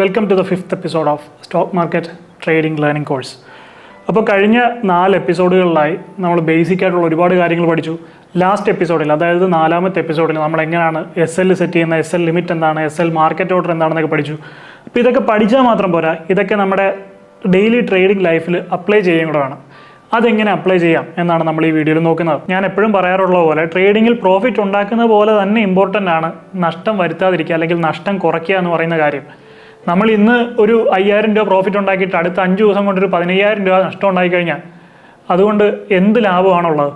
Welcome to the fifth episode of stock market trading learning course അപ്പോൾ കഴിഞ്ഞ നാല് എപ്പിസോഡുകളിലായി നമ്മൾ ബേസിക് ആയിട്ടുള്ള ഒരുപാട് കാര്യങ്ങൾ പഠിച്ചു. ലാസ്റ്റ് എപ്പിസോഡിൽ അതായത് നാലാമത്തെ എപ്പിസോഡിൽ നമ്മൾ എങ്ങനെയാണ് എസ് എൽ സെറ്റ് ചെയ്യുന്ന എസ് എൽ ലിമിറ്റ് എന്താണ് എസ് എൽ മാർക്കറ്റ് ഓർഡർ എന്താണെന്നൊക്കെ പഠിച്ചു. അപ്പോൾ ഇതൊക്കെ പഠിച്ചാൽ മാത്രം പോരാ ഇതൊക്കെ നമ്മുടെ ഡെയിലി ട്രേഡിംഗ് ലൈഫിൽ അപ്ലൈ ചെയ്യേണ്ടതാണ് അതെങ്ങനെ അപ്ലൈ ചെയ്യാം എന്നാണ് നമ്മൾ ഈ വീഡിയോയിൽ നോക്കുന്നത്. ഞാൻ എപ്പോഴും പറയാറുള്ള പോലെ ട്രേഡിങ്ങിൽ പ്രോഫിറ്റ് ഉണ്ടാക്കുന്ന പോലെ തന്നെ ഇമ്പോർട്ടന്റ് ആണ് നഷ്ടം വരുത്താതിരിക്കുക അല്ലെങ്കിൽ നഷ്ടം കുറയ്ക്കുക എന്ന് പറയുന്ന കാര്യം. നമ്മൾ ഇന്ന് ഒരു അയ്യായിരം രൂപ പ്രോഫിറ്റ് ഉണ്ടാക്കിയിട്ട് അടുത്ത അഞ്ച് ദിവസം കൊണ്ട് ഒരു പതിനയ്യായിരം രൂപ നഷ്ടം ഉണ്ടായി കഴിഞ്ഞാൽ അതുകൊണ്ട് എന്ത് ലാഭമാണുള്ളത്?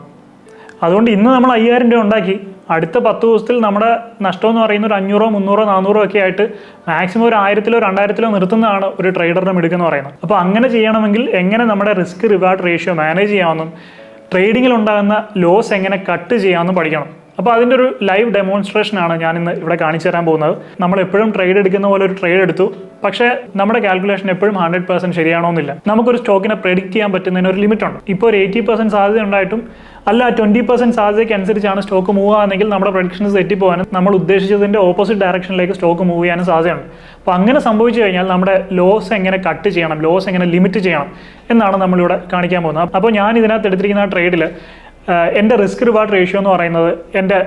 അതുകൊണ്ട് ഇന്ന് നമ്മൾ അയ്യായിരം രൂപ ഉണ്ടാക്കി. അടുത്ത പത്ത് ദിവസത്തിൽ നമ്മുടെ നഷ്ടം എന്ന് പറയുന്ന ഒരു അഞ്ഞൂറോ മുന്നൂറോ നാനൂറോ ഒക്കെ ആയിട്ട് മാക്സിമം ഒരു ആയിരത്തിലോ രണ്ടായിരത്തിലോ നിർത്തുന്നതാണ് ഒരു ട്രേഡറിനും മിടുക്കെന്ന് പറയുന്നത്. അപ്പോൾ അങ്ങനെ ചെയ്യണമെങ്കിൽ എങ്ങനെ നമ്മുടെ റിസ്ക് റിവാർഡ് റേഷ്യോ മാനേജ് ചെയ്യാമെന്നും ട്രേഡിങ്ങിൽ ഉണ്ടാകുന്ന ലോസ് എങ്ങനെ കട്ട് ചെയ്യാമെന്നും പഠിക്കണം. അപ്പോൾ അതിന്റെ ഒരു ലൈവ് ഡെമോൺസ്ട്രേഷൻ ആണ് ഞാൻ ഇന്ന് ഇവിടെ കാണിച്ചു തരാൻ പോകുന്നത്. നമ്മൾ എപ്പോഴും ട്രേഡ് എടുക്കുന്ന പോലെ ഒരു ട്രേഡ് എടുത്തു. പക്ഷേ നമ്മുടെ കാൽക്കുലേഷൻ എപ്പോഴും ഹൺഡ്രഡ് പെർസെന്റ് ശരിയാണോന്നില്ല നമുക്കൊരു സ്റ്റോക്കിനെ പ്രെഡിക്റ്റ് ചെയ്യാൻ പറ്റുന്നതിന് ഒരു ലിമിറ്റ് ഉണ്ട്. ഇപ്പോൾ ഒരു എയ്റ്റി പെർസെന്റ് സാധ്യത ഉണ്ടായിട്ടും അല്ല ട്വന്റി പെർസെന്റ് സാധ്യതയ്ക്ക് അനുസരിച്ചാണ് സ്റ്റോക്ക് മൂവ് ആകുന്നെങ്കിൽ നമ്മുടെ പ്രൊഡിക്ഷൻസ് തെറ്റിപ്പോകാനും നമ്മൾ ഉദ്ദേശിച്ചതിന്റെ ഓപ്പോസിറ്റ് ഡയറക്ഷനിലേക്ക് സ്റ്റോക്ക് മൂവ് ചെയ്യാനും സാധ്യതയുണ്ട്. അപ്പോൾ അങ്ങനെ സംഭവിച്ചു കഴിഞ്ഞാൽ നമ്മുടെ ലോസ് എങ്ങനെ കട്ട് ചെയ്യണം ലോസ് എങ്ങനെ ലിമിറ്റ് ചെയ്യണം എന്നാണ് നമ്മളിവിടെ കാണിക്കാൻ പോകുന്നത്. അപ്പോൾ ഞാൻ ഇതിനകത്ത് എടുത്തിരിക്കുന്ന ട്രേഡിൽ എന്റെ റിസ്ക് റിവാർഡ് റേഷ്യോ എന്ന് പറയുന്നത് എന്റെ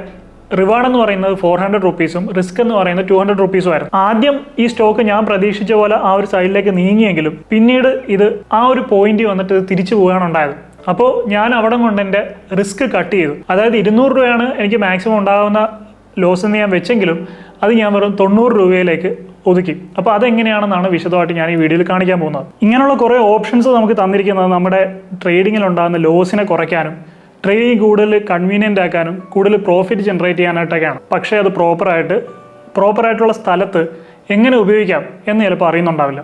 റിവാർഡ് എന്ന് പറയുന്നത് ഫോർ ഹൺഡ്രഡ് റുപ്പീസും റിസ്ക് എന്ന് പറയുന്നത് ടു ഹൺഡ്രഡ് റുപ്പീസും ആയിരുന്നു. ആദ്യം ഈ സ്റ്റോക്ക് ഞാൻ പ്രതീക്ഷിച്ച പോലെ ആ ഒരു സൈഡിലേക്ക് നീങ്ങിയെങ്കിലും പിന്നീട് ഇത് ആ ഒരു പോയിന്റ് വന്നിട്ട് തിരിച്ചു പോവുകയാണ് ഉണ്ടായത്. അപ്പോൾ ഞാൻ അവിടെ കൊണ്ട് എന്റെ റിസ്ക് കട്ട് ചെയ്തു. അതായത് ഇരുന്നൂറ് രൂപയാണ് എനിക്ക് മാക്സിമം ഉണ്ടാകുന്ന ലോസ് എന്ന് ഞാൻ വെച്ചെങ്കിലും അത് ഞാൻ വെറും തൊണ്ണൂറ് രൂപയിലേക്ക് ഒതുക്കി. അപ്പോൾ അതെങ്ങനെയാണെന്നാണ് വിശദമായിട്ട് ഞാൻ ഈ വീഡിയോയിൽ കാണിക്കാൻ പോകുന്നത്. ഇങ്ങനെയുള്ള കുറേ ഓപ്ഷൻസ് നമുക്ക് തന്നിരിക്കുന്നത് നമ്മുടെ ട്രേഡിങ്ങിൽ ഉണ്ടാകുന്ന ലോസിനെ കുറയ്ക്കാനും ട്രേഡിങ് കൂടുതൽ കൺവീനിയന്റ് ആക്കാനും കൂടുതൽ പ്രോഫിറ്റ് ജനറേറ്റ് ചെയ്യാനായിട്ടൊക്കെയാണ്. പക്ഷേ അത് പ്രോപ്പറായിട്ട് പ്രോപ്പറായിട്ടുള്ള സ്ഥലത്ത് എങ്ങനെ ഉപയോഗിക്കാം എന്ന് ചിലപ്പോൾ അറിയുന്നുണ്ടാവില്ല.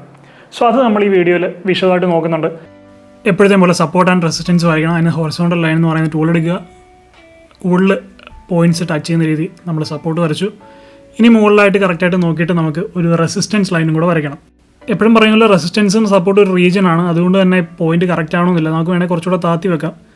സോ അത് നമ്മൾ ഈ വീഡിയോയിൽ വിശദമായിട്ട് നോക്കുന്നുണ്ട്. എപ്പോഴത്തെ പോലെ സപ്പോർട്ട് ആൻഡ് റെസിസ്റ്റൻസ് വരയ്ക്കണം അതിന് ഹോറിസോണ്ടൽ ലൈൻ എന്ന് പറയുന്ന ടൂൾ എടുക്കുക. കൂടുതൽ പോയിന്റ്സ് ടച്ച് ചെയ്യുന്ന രീതി നമ്മൾ സപ്പോർട്ട് വരച്ചു. ഇനി മുകളിലായിട്ട് കറക്റ്റായിട്ട് നോക്കിയിട്ട് നമുക്ക് ഒരു റെസിസ്റ്റൻസ് ലൈനും കൂടെ വരയ്ക്കണം. എപ്പോഴും പറയുന്നത് റെസിസ്റ്റൻസും സപ്പോർട്ട് ഒരു റീജിയൻ ആണ്. അതുകൊണ്ട് തന്നെ പോയിന്റ് കറക്റ്റ് ആവണമെന്നില്ല. നമുക്ക് വേണമെങ്കിൽ കുറച്ചുകൂടെ താത്തി വെക്കാം.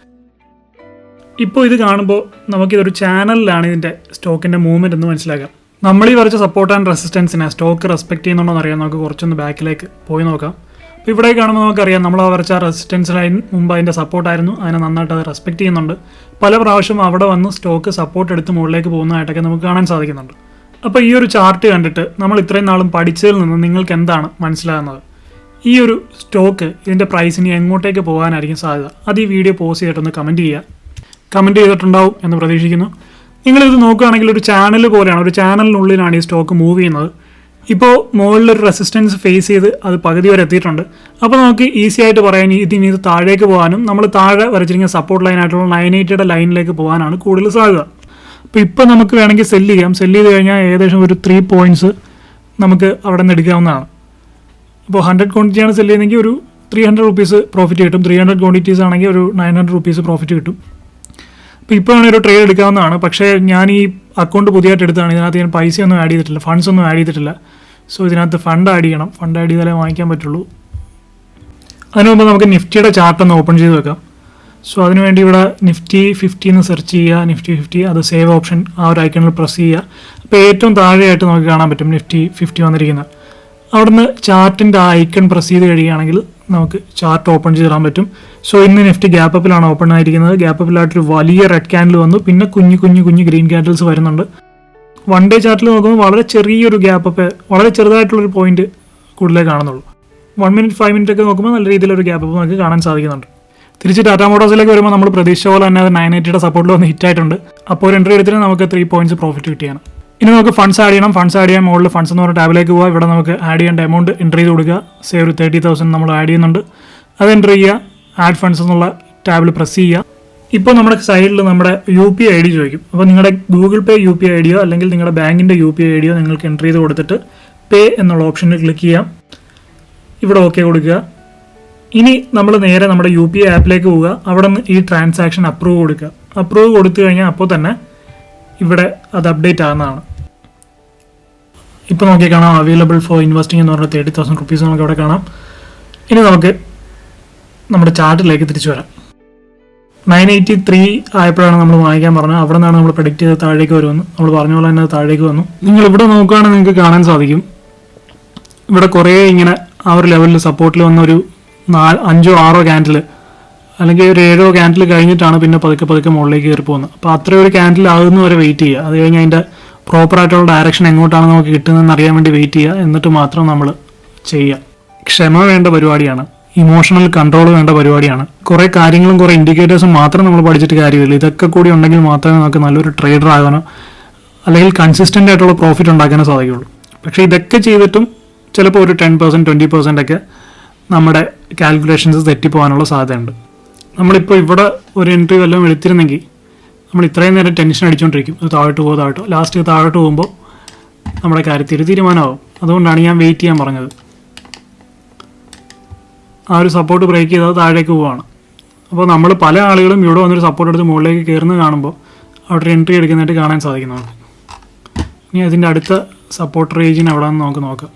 ഇപ്പോൾ ഇത് കാണുമ്പോൾ നമുക്കിതൊരു ചാനലിലാണ് ഇതിന്റെ സ്റ്റോക്കിന്റെ മൂവ്മെന്റ് എന്ന് മനസ്സിലാക്കാം. നമ്മൾ ഈ വരച്ച സപ്പോർട്ട് ആൻഡ് റെസിസ്റ്റൻസിനെ സ്റ്റോക്ക് റെസ്പെക്ട് ചെയ്യുന്നുണ്ടോ എന്നറിയാം നമുക്ക് കുറച്ചൊന്ന് ബാക്കിലേക്ക് പോയി നോക്കാം. അപ്പോൾ ഇവിടെ കാണുമ്പോൾ നമുക്കറിയാം നമ്മൾ ആ വരച്ച റെസിസ്റ്റൻസ് ലൈൻ മുമ്പ് അതിന്റെ സപ്പോർട്ടായിരുന്നു അതിനെ നന്നായിട്ട് അത് റെസ്പെക്ട് ചെയ്യുന്നുണ്ട്. പല പ്രാവശ്യം അവിടെ വന്ന് സ്റ്റോക്ക് സപ്പോർട്ട് എടുത്ത് മുകളിലേക്ക് പോകുന്നതായിട്ടൊക്കെ നമുക്ക് കാണാൻ സാധിക്കുന്നുണ്ട്. അപ്പോൾ ഈ ഒരു ചാർട്ട് കണ്ടിട്ട് നമ്മൾ ഇത്രയും നാളും പഠിച്ചതിൽ നിന്ന് നിങ്ങൾക്ക് എന്താണ് മനസ്സിലാകുന്നത്? ഈ ഒരു സ്റ്റോക്ക് ഇതിന്റെ പ്രൈസിന് എങ്ങോട്ടേക്ക് പോകാനായിരിക്കും സാധ്യത? അത് ഈ വീഡിയോ പോസ് ചെയ്തിട്ടൊന്ന് കമന്റ് ചെയ്യുക. കമന്റ് ചെയ്തിട്ടുണ്ടാവും എന്ന് പ്രതീക്ഷിക്കുന്നു. നിങ്ങളിത് നോക്കുകയാണെങ്കിൽ ഒരു ചാനൽ പോലെയാണ് ഒരു ചാനലിനുള്ളിലാണ് ഈ സ്റ്റോക്ക് മൂവ് ചെയ്യുന്നത്. ഇപ്പോൾ ഒരു റെസിസ്റ്റൻസ് ഫേസ് ചെയ്ത് അത് പകുതി വരെ എത്തിയിട്ടുണ്ട്. അപ്പോൾ നമുക്ക് ഈസി ആയിട്ട് പറയാൻ ഇതിനി ഇത് താഴേക്ക് പോകാനും നമ്മൾ താഴെ വരച്ചിരിക്കുന്ന സപ്പോർട്ട് ലൈൻ ലൈനായിട്ടുള്ള നയൻ എയ്റ്റിയുടെ ലൈനിലേക്ക് പോകാനാണ് കൂടുതൽ സാധ്യത. അപ്പോൾ ഇപ്പോൾ നമുക്ക് വേണമെങ്കിൽ സെല്ല് ചെയ്യാം. സെല്ല് ചെയ്ത് കഴിഞ്ഞാൽ ഏകദേശം ഒരു ത്രീ പോയിന്റ്സ് നമുക്ക് അവിടെ നിന്ന് എടുക്കാവുന്നതാണ്. ഇപ്പോൾ ഹൺഡ്രഡ് ക്വാണ്ടിറ്റിയാണ് സെല്ല് ചെയ്യുന്നതെങ്കിൽ ഒരു ത്രീ ഹൺഡ്രഡ് റുപ്പീസ് പ്രോഫിറ്റ് കിട്ടും. ത്രീ ഹൺഡ്രഡ് ക്വാണ്ടിറ്റീസ് ആണെങ്കിൽ ഒരു നയൻ ഹൺഡ്രഡ് റുപ്പീസ് പ്രോഫിറ്റ് കിട്ടും. അപ്പോൾ ഇപ്പോൾ വേണമെങ്കിൽ ഒരു ട്രേഡ് എടുക്കാവുന്നതാണ്. പക്ഷേ ഞാൻ ഈ അക്കൗണ്ട് പുതിയതായിട്ട് എടുത്താണ് ഇതിനകത്ത് ഞാൻ പൈസ ഒന്നും ആഡ് ചെയ്തിട്ടില്ല. ഫണ്ട്സ് ഒന്നും ആഡ് ചെയ്തിട്ടില്ല. സോ ഇതിനകത്ത് ഫണ്ട് ആഡ് ചെയ്യണം. ഫണ്ട് ആഡ് ചെയ്താലേ വാങ്ങിക്കാൻ പറ്റുള്ളൂ. അതിനു മുമ്പ് നമുക്ക് നിഫ്റ്റിയുടെ ചാർട്ട് ഒന്ന് ഓപ്പൺ ചെയ്ത് വെക്കാം. സോ അതിനുവേണ്ടി ഇവിടെ നിഫ്റ്റി ഫിഫ്റ്റി എന്ന് സെർച്ച് ചെയ്യുക. നിഫ്റ്റി ഫിഫ്റ്റി അത് സേവ് ഓപ്ഷൻ ആ ഒരു ഐക്കണിൽ പ്രസ് ചെയ്യുക. അപ്പോൾ ഏറ്റവും താഴെയായിട്ട് നമുക്ക് കാണാൻ പറ്റും നിഫ്റ്റി ഫിഫ്റ്റി വന്നിരിക്കുന്നത്. അവിടുന്ന് ചാർട്ടിന്റെ ആ ഐക്കൺ പ്രസ് ചെയ്ത് കഴിയുകയാണെങ്കിൽ നമുക്ക് ചാർട്ട് ഓപ്പൺ ചെയ്തിടാൻ പറ്റും. സോ ഇന്ന് നിഫ്റ്റി ഗ്യാപ്പ് അപ്പിലാണ് ഓപ്പൺ ആയിരിക്കുന്നത്. ഗ്യാപ്പ് അപ്പിലായിട്ടൊരു വലിയ റെഡ് ക്യാൻഡിൽ വന്നു. പിന്നെ കുഞ്ഞു കുഞ്ഞു കുഞ്ഞു ഗ്രീൻ ക്യാൻഡിൽസ് വരുന്നുണ്ട്. വൺ ഡേ ചാർട്ടിൽ നോക്കുമ്പോൾ വളരെ ചെറിയൊരു ഗ്യാപ്പ് അപ്പ് വളരെ ചെറുതായിട്ടുള്ള ഒരു പോയിന്റ് കൂടുതലേ കാണുന്നുള്ളൂ. വൺ മിനിറ്റ് ഫൈവ് മിനിറ്റ് ഒക്കെ നോക്കുമ്പോൾ നല്ല രീതിയിലൊരു ഗ്യാപ്പ് നമുക്ക് കാണാൻ സാധിക്കുന്നുണ്ട്. തിരിച്ച് ടാറ്റാ മോട്ടോഴ്സിലേക്ക് വരുമ്പോൾ നമ്മൾ പ്രതീക്ഷ പോലെ തന്നെ അത് നയൻ എയ്റ്റിയുടെ സപ്പോർട്ടിൽ വന്ന് ഹിറ്റ് ആയിട്ടുണ്ട്. അപ്പോൾ ഒരു എൻട്രി എടുത്തിട്ട് നമുക്ക് ത്രീ പോയിന്റ്സ് പ്രോഫിറ്റ് കിട്ടിയാണ് ഇനി നമുക്ക് ഫണ്ട്സ് ആഡ് ചെയ്യണം. ഫണ്ട്സ് ആഡ് ചെയ്യാൻ മുകളിൽ ഫണ്ട്സ് എന്ന് പറഞ്ഞ ടാബിലേക്ക് പോവുക ഇവിടെ നമുക്ക് ആഡ് ചെയ്യേണ്ട എമൗണ്ട് എൻട്രി ചെയ്ത് കൊടുക്കുക. സേ ഒരു തേർട്ടി തൗസൻഡ് നമ്മൾ ആഡ് ചെയ്യുന്നുണ്ട്. അത് എൻട്രി ചെയ്യുക. ആഡ് ഫണ്ട്സ് എന്നുള്ള ടാബിൽ പ്രസ് ചെയ്യുക. ഇപ്പോൾ നമ്മുടെ സൈഡിൽ നമ്മുടെ യു പി ഐ ഡി ചോദിക്കും. അപ്പോൾ നിങ്ങളുടെ Google Pay U P I deo അല്ലെങ്കിൽ നിങ്ങളുടെ ബാങ്കിന്റെ യു പി ഐ ഡിയോ നിങ്ങൾക്ക് എൻട്രി ചെയ്ത് കൊടുത്തിട്ട് പേ എന്നുള്ള ഓപ്ഷനിൽ ക്ലിക്ക് ചെയ്യാം. ഇവിടെ ഓക്കെ കൊടുക്കുക. ഇനി നമ്മൾ നേരെ നമ്മുടെ യു പി ഐ ആപ്പിലേക്ക് പോവുക. അവിടെ നിന്ന് ഈ ട്രാൻസാക്ഷൻ അപ്രൂവ് കൊടുക്കുക. അപ്രൂവ് കൊടുത്തു കഴിഞ്ഞാൽ അപ്പോൾ തന്നെ ഇവിടെ അത് അപ്ഡേറ്റ് ആകുന്നതാണ് ഇപ്പോൾ നോക്കി കാണാം. അവൈലബിൾ ഫോർ ഇൻവെസ്റ്റിംഗ് എന്ന് പറഞ്ഞ തേർട്ടി തൗസൻഡ് റുപ്പീസ് നമുക്ക് അവിടെ കാണാം. ഇനി നമുക്ക് നമ്മുടെ ചാർട്ടിലേക്ക് തിരിച്ചു വരാം. നയൻ എയ്റ്റി ത്രീ ആയപ്പോഴാണ് നമ്മൾ വാങ്ങിക്കാൻ പറഞ്ഞത്. അവിടെ നിന്നാണ് നമ്മൾ പ്രഡിക്റ്റ് ചെയ്ത് താഴേക്ക് വരുമെന്ന്. നമ്മൾ പറഞ്ഞ പോലെ തന്നെ താഴേക്ക് വന്നു. നിങ്ങൾ ഇവിടെ നോക്കുകയാണെങ്കിൽ നിങ്ങൾക്ക് കാണാൻ സാധിക്കും. ഇവിടെ കുറേ ഇങ്ങനെ ആ ഒരു ലെവലിൽ സപ്പോർട്ടിൽ വന്ന ഒരു നാല് അഞ്ചോ ആറോ ക്യാൻഡിൽ അല്ലെങ്കിൽ ഒരു ഏഴോ ക്യാൻഡിൽ കഴിഞ്ഞിട്ടാണ് പിന്നെ പതുക്കെ പതുക്കെ മുകളിലേക്ക് കയറി പോകുന്നത്. അപ്പോൾ അത്രയും ഒരു ക്യാൻഡിൽ ആകുന്ന വരെ വെയിറ്റ് ചെയ്യുക. അത് കഴിഞ്ഞ് അതിന്റെ പ്രോപ്പർ ആയിട്ടുള്ള ഡയറക്ഷൻ എങ്ങോട്ടാണ് നമുക്ക് കിട്ടുന്നതെന്ന് അറിയാൻ വേണ്ടി വെയിറ്റ് ചെയ്യുക. എന്നിട്ട് മാത്രം നമ്മൾ ചെയ്യുക. ക്ഷമ വേണ്ട പരിപാടിയാണ്. ഇമോഷണൽ കൺട്രോൾ വേണ്ട പരിപാടിയാണ്. കുറേ കാര്യങ്ങളും കുറേ ഇൻഡിക്കേറ്റേഴ്സും മാത്രം നമ്മൾ പഠിച്ചിട്ട് കാര്യമില്ല. ഇതൊക്കെ കൂടി ഉണ്ടെങ്കിൽ മാത്രമേ നമുക്ക് നല്ലൊരു ട്രേഡർ ആകാനോ അല്ലെങ്കിൽ കൺസിസ്റ്റന്റ് ആയിട്ടുള്ള പ്രോഫിറ്റ് ഉണ്ടാക്കാനോ സാധിക്കുള്ളൂ. പക്ഷേ ഇതൊക്കെ ചെയ്തിട്ടും ചിലപ്പോൾ ഒരു ടെൻ പെർസെന്റ് ട്വന്റി പെർസെന്റ് ഒക്കെ നമ്മുടെ കാൽക്കുലേഷൻസ് തെറ്റിപ്പോകാനുള്ള സാധ്യതയുണ്ട്. നമ്മളിപ്പോൾ ഇവിടെ ഒരു എൻട്രി വല്ലതും എടുത്തിരുന്നെങ്കിൽ നമ്മൾ ഇത്രയും നേരം ടെൻഷൻ അടിച്ചുകൊണ്ടിരിക്കും അത് താഴോട്ട് പോകുമോ താഴോട്ട് ലാസ്റ്റ് താഴോട്ട് പോകുമ്പോൾ നമ്മുടെ കാര്യത്തിൽ ഒരു തീരുമാനമാവും. അതുകൊണ്ടാണ് ഞാൻ വെയിറ്റ് ചെയ്യാൻ പറഞ്ഞത്. ആ ഒരു സപ്പോർട്ട് ബ്രേക്ക് ചെയ്താൽ താഴേക്ക് പോവാണ്. അപ്പോൾ നമ്മൾ പല ആളുകളും ഇവിടെ വന്നൊരു സപ്പോർട്ട് എടുത്ത് മുകളിലേക്ക് കയറുന്ന കാണുമ്പോൾ അവിടെ എൻട്രി എടുക്കുന്നതായിട്ട് കാണാൻ സാധിക്കുന്നതാണ്. ഇനി അതിന്റെ അടുത്ത സപ്പോർട്ട് റേഞ്ചിന് നിന്ന് നമുക്ക് നോക്കാം.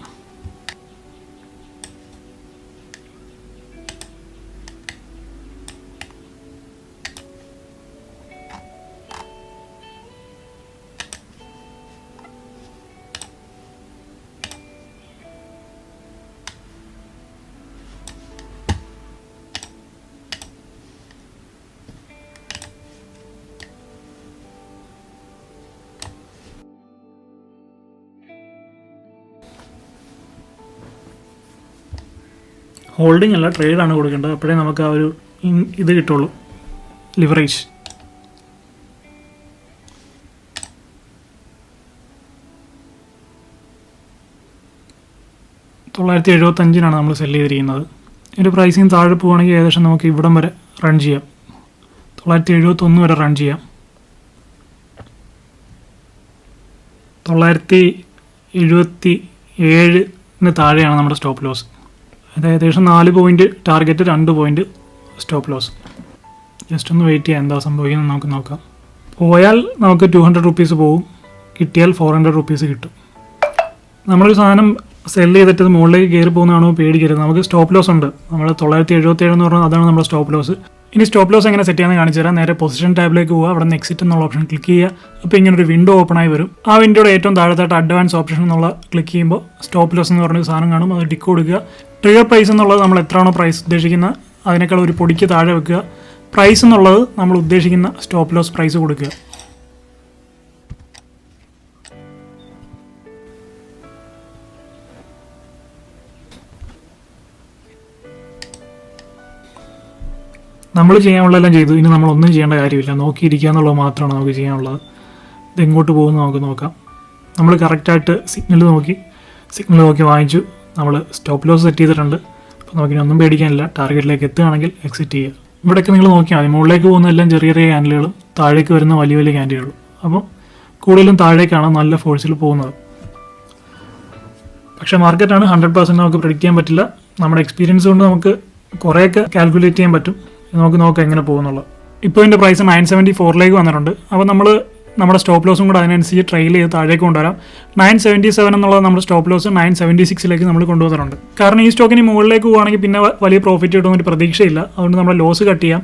ഹോൾഡിംഗ് അല്ല ട്രേഡാണ് കൊടുക്കേണ്ടത്. അപ്പോഴേ നമുക്ക് ആ ഒരു ഇത് കിട്ടുള്ളൂ. ലിവറേജ് തൊള്ളായിരത്തി എഴുപത്തഞ്ചിനാണ് നമ്മൾ സെൽ ചെയ്തിരിക്കുന്നത്. ഒരു പ്രൈസിങ് താഴെ പോവുകയാണെങ്കിൽ ഏകദേശം നമുക്ക് ഇവിടം വരെ റൺ ചെയ്യാം. തൊള്ളായിരത്തി എഴുപത്തൊന്ന് വരെ റൺ ചെയ്യാം. തൊള്ളായിരത്തി എഴുപത്തി ഏഴിന് താഴെയാണ് നമ്മുടെ സ്റ്റോപ്പ് ലോസ് അത് ഏകദേശം നാല് പോയിന്റ് ടാർഗറ്റ് രണ്ട് പോയിന്റ് സ്റ്റോപ്പ് ലോസ് ജസ്റ്റ് ഒന്ന് വെയിറ്റ് ചെയ്യാം എന്താ സംഭവിക്കുന്നത് നമുക്ക് നോക്കാം. പോയാൽ നമുക്ക് ടു ഹൺഡ്രഡ് റുപ്പീസ് പോകും കിട്ടിയാൽ ഫോർ ഹൺഡ്രഡ് റുപ്പീസ് കിട്ടും. നമ്മളൊരു സാധനം സെൽ ചെയ്തിട്ട് മുകളിലേക്ക് കയറി പോകുന്നതാണോ പേടിക്കരുത്. നമുക്ക് സ്റ്റോപ്പ് ലോസ് ഉണ്ട്. നമ്മൾ തൊള്ളായിരത്തി എഴുപത്തി ഏഴ് എന്ന് പറഞ്ഞാൽ അതാണ് നമ്മുടെ സ്റ്റോപ്പ് ലോസ് ഇനി സ്റ്റോപ്പ് ലോസ് എങ്ങനെ സെറ്റ് ചെയ്യാമെന്ന് കാണിച്ചു തരാം. നേരെ പൊസിഷൻ ടാബിലേക്ക് പോകുക അവിടെ നിന്ന് എക്സിറ്റ് എന്നുള്ള ഓപ്ഷൻ ക്ലിക്ക് ചെയ്യുക. അപ്പോൾ ഇങ്ങനെ ഒരു വിൻഡോ ഓപ്പൺ ആയി വരും. ആ വിൻഡോയുടെ ഏറ്റവും താഴത്തായിട്ട് അഡ്വാൻസ് ഓപ്ഷൻ എന്നുള്ള ക്ലിക്ക് ചെയ്യുമ്പോൾ സ്റ്റോപ്പ് ലോസ് എന്ന് പറഞ്ഞൊരു സാധനം കാണും. അത് ടിക്ക് കൊടുക്കുക. ട്രിഗർ പ്രൈസ് എന്നുള്ളത് നമ്മൾ എത്രയാണോ പ്രൈസ് ഉദ്ദേശിക്കുന്ന അതിനേക്കാൾ ഒരു പൊടിക്ക് താഴെ വെക്കുക. പ്രൈസ് എന്നുള്ളത് നമ്മൾ ഉദ്ദേശിക്കുന്ന സ്റ്റോപ്പ് ലോസ് പ്രൈസ് കൊടുക്കുക. നമ്മൾ ചെയ്യാനുള്ളതെല്ലാം ചെയ്തു. ഇനി നമ്മൾ ഒന്നും ചെയ്യേണ്ട കാര്യമില്ല. നോക്കിയിരിക്കുക എന്നുള്ളത് മാത്രമാണ് നമുക്ക് ചെയ്യാനുള്ളത്. ഇത് എങ്ങോട്ട് പോകുമെന്ന് നമുക്ക് നോക്കാം. നമ്മൾ കറക്റ്റായിട്ട് സിഗ്നൽ നോക്കി. സിഗ്നൽ നോക്കി വാങ്ങിച്ചു. നമ്മൾ സ്റ്റോപ്പ് ലോസ് സെറ്റ് ചെയ്തിട്ടുണ്ട്. അപ്പോൾ നമുക്കിനി ഒന്നും പേടിക്കാനില്ല. ടാർഗറ്റിലേക്ക് എത്തുകയാണെങ്കിൽ എക്സിറ്റ് ചെയ്യുക. ഇവിടെയൊക്കെ നിങ്ങൾ നോക്കിയാൽ മതി. മുകളിലേക്ക് പോകുന്ന എല്ലാം ചെറിയ ചെറിയ ക്യാൻഡിലുകളും താഴേക്ക് വരുന്ന വലിയ വലിയ ക്യാൻഡിലുകളും അപ്പോൾ കൂടുതലും താഴേക്കാണ് നല്ല ഫോഴ്സിൽ പോകുന്നത്. പക്ഷേ മാർക്കറ്റാണ് ഹൺഡ്രഡ് പെർസെന്റ് നമുക്ക് പ്രിഡിക്റ്റ് ചെയ്യാൻ പറ്റില്ല. നമ്മുടെ എക്സ്പീരിയൻസ് കൊണ്ട് നമുക്ക് കുറേയൊക്കെ കാൽക്കുലേറ്റ് ചെയ്യാൻ പറ്റും. നമുക്ക് നോക്കാം എങ്ങനെ പോകുന്നുള്ളത്. ഇപ്പോൾ ഇതിന്റെ പ്രൈസ് നയൻ സെവന്റി ഫോറിലേക്ക് വന്നിട്ടുണ്ട്. അപ്പോൾ നമ്മൾ നമ്മുടെ സ്റ്റോപ്പ് ലോസും കൂടെ അതിനനുസരിച്ച് ട്രെയിൽ ചെയ്ത് താഴേക്ക് കൊണ്ടുവരാം. നയൻ സെവന്റി സെവൻ എന്നുള്ളത് നമ്മുടെ സ്റ്റോപ്പ് ലോസ് നയൻ സെവന്റി സിക്സിലേക്ക് നമ്മൾ കൊണ്ടുവന്നിട്ടുണ്ട്. കാരണം ഈ സ്റ്റോക്കിന് മുകളിലേക്ക് പോകുകയാണെങ്കിൽ പിന്നെ വലിയ പ്രോഫിറ്റ് കിട്ടുമെന്നൊരു പ്രതീക്ഷയില്ല. അതുകൊണ്ട് നമ്മുടെ ലോസ് കട്ട് ചെയ്യാം.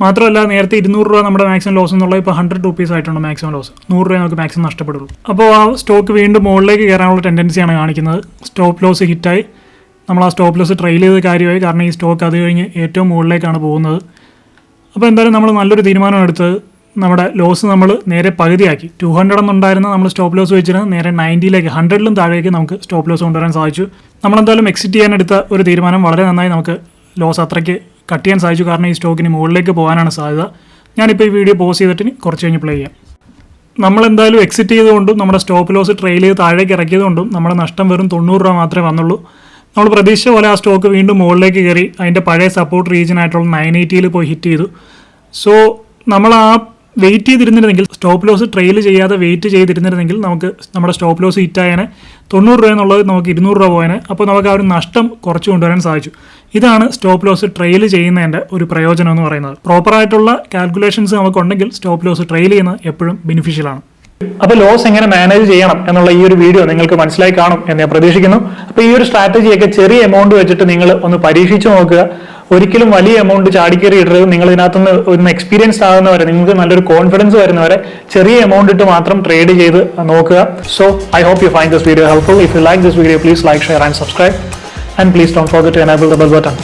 മാത്രമല്ല നേരത്തെ ഇരുന്നൂറ് രൂപ നമ്മുടെ മാക്സിമം ലോസ് എന്നുള്ളത് ഇപ്പോൾ ഹൺഡ്രഡ് റുപ്പീസ് ആയിട്ടുണ്ട് മാക്സിമം ലോസ് നൂറ് രൂപ നമുക്ക് മാക്സിമം നഷ്ടപ്പെടുള്ളൂ. അപ്പോൾ ആ സ്റ്റോക്ക് വീണ്ടും മുകളിലേക്ക് കയറാനുള്ള ടെൻഡൻസിയാണ് കാണിക്കുന്നത്. സ്റ്റോപ്പ് ലോസ് ഹിറ്റായി നമ്മൾ ആ സ്റ്റോപ്പ് ലോസ് ട്രെയിൽ ചെയ്ത കാര്യമായി. കാരണം ഈ സ്റ്റോക്ക് അത് കഴിഞ്ഞ് ഏറ്റവും മുകളിലേക്കാണ് പോകുന്നത്. അപ്പോൾ എന്തായാലും നമ്മൾ നല്ലൊരു തീരുമാനം എടുത്ത് നമ്മുടെ ലോസ് നമ്മൾ നേരെ പകുതിയാക്കി. ടു ഹൺഡ്രഡ് എന്നുണ്ടായിരുന്ന നമ്മൾ സ്റ്റോപ്പ് ലോസ് വെച്ചിരുന്നത് നേരെ നയന്റിയിലേക്ക് ഹൺഡ്രഡിലും താഴേക്ക് നമുക്ക് സ്റ്റോപ്പ് ലോസ് കൊണ്ടുവരാൻ സാധിച്ചു. നമ്മളെന്തായാലും എക്സിറ്റ് ചെയ്യാൻ എടുത്ത ഒരു തീരുമാനം വളരെ നന്നായി നമുക്ക് ലോസ് അത്രയ്ക്ക് കട്ട് ചെയ്യാൻ സാധിച്ചു. കാരണം ഈ സ്റ്റോക്കിന് മുകളിലേക്ക് പോകാനാണ് സാധ്യത. ഞാനിപ്പോൾ ഈ വീഡിയോ പോസ് ചെയ്തിട്ട് കുറച്ച് കഴിഞ്ഞ് പ്ലേ ചെയ്യാം. നമ്മൾ എന്തായാലും എക്സിറ്റ് ചെയ്തുകൊണ്ടും നമ്മുടെ സ്റ്റോപ്പ് ലോസ് ട്രെയിൽ ചെയ്ത് താഴേക്ക് ഇറക്കിയതുകൊണ്ടും നമ്മുടെ നഷ്ടം വെറും തൊണ്ണൂറ് രൂപ മാത്രമേ വന്നുള്ളൂ. നമ്മൾ പ്രതീക്ഷിച്ച പോലെ ആ സ്റ്റോക്ക് വീണ്ടും മുകളിലേക്ക് കയറി അതിന്റെ പഴയ സപ്പോർട്ട് റീജിയൻ ആയിട്ടുള്ള നയൻ എയ്റ്റിയിൽ പോയി ഹിറ്റ് ചെയ്തു. സോ നമ്മൾ ആ വെയിറ്റ് ചെയ്തിരുന്നിരുന്നെങ്കിൽ സ്റ്റോപ്പ് ലോസ് ട്രെയിൽ ചെയ്യാതെ വെയിറ്റ് ചെയ്തിരുന്നിരുന്നെങ്കിൽ നമുക്ക് നമ്മുടെ സ്റ്റോപ്പ് ലോസ് ഹിറ്റ് ആയതിനെ തൊണ്ണൂറ് രൂപ എന്നുള്ളത് നമുക്ക് ഇരുന്നൂറ് രൂപ പോയനെ. അപ്പോൾ നമുക്ക് ആ ഒരു നഷ്ടം കുറച്ച് കൊണ്ടുവരാൻ സാധിച്ചു. ഇതാണ് സ്റ്റോപ്പ് ലോസ് ട്രെയിൽ ചെയ്യുന്നതിന്റെ ഒരു പ്രയോജനം എന്ന് പറയുന്നത്. പ്രോപ്പറായിട്ടുള്ള കാൽക്കുലേഷൻസ് നമുക്കുണ്ടെങ്കിൽ സ്റ്റോപ്പ് ലോസ് ട്രെയിൽ ചെയ്യുന്നത് എപ്പോഴും ബെനിഫിഷ്യലാണ് അപ്പോൾ ലോസ് എങ്ങനെ മാനേജ് ചെയ്യണം എന്നുള്ള ഈ ഒരു വീഡിയോ നിങ്ങൾക്ക് മനസ്സിലായി കാണും എന്ന് ഞാൻ പ്രതീക്ഷിക്കുന്നു. അപ്പോൾ ഈ ഒരു സ്ട്രാറ്റജിയൊക്കെ ചെറിയ എമൗണ്ട് വെച്ചിട്ട് നിങ്ങൾ ഒന്ന് പരീക്ഷിച്ചു നോക്കുക. ഒരിക്കലും വലിയ എമൗണ്ട് ചാടിക്കേറി ഇടരുത് നിങ്ങൾ ഇതിനകത്തുനിന്ന് ഒന്ന് എക്സ്പീരിയൻസ് ആകുന്നവരെ നിങ്ങൾക്ക് നല്ലൊരു കോൺഫിഡൻസ് വരുന്നവരെ ചെറിയ എമൗണ്ട് ഇട്ട് മാത്രം ട്രേഡ് ചെയ്ത് നോക്കുക. So I hope you find this video helpful if you like this video please like share and subscribe and please don't forget to enable the bell button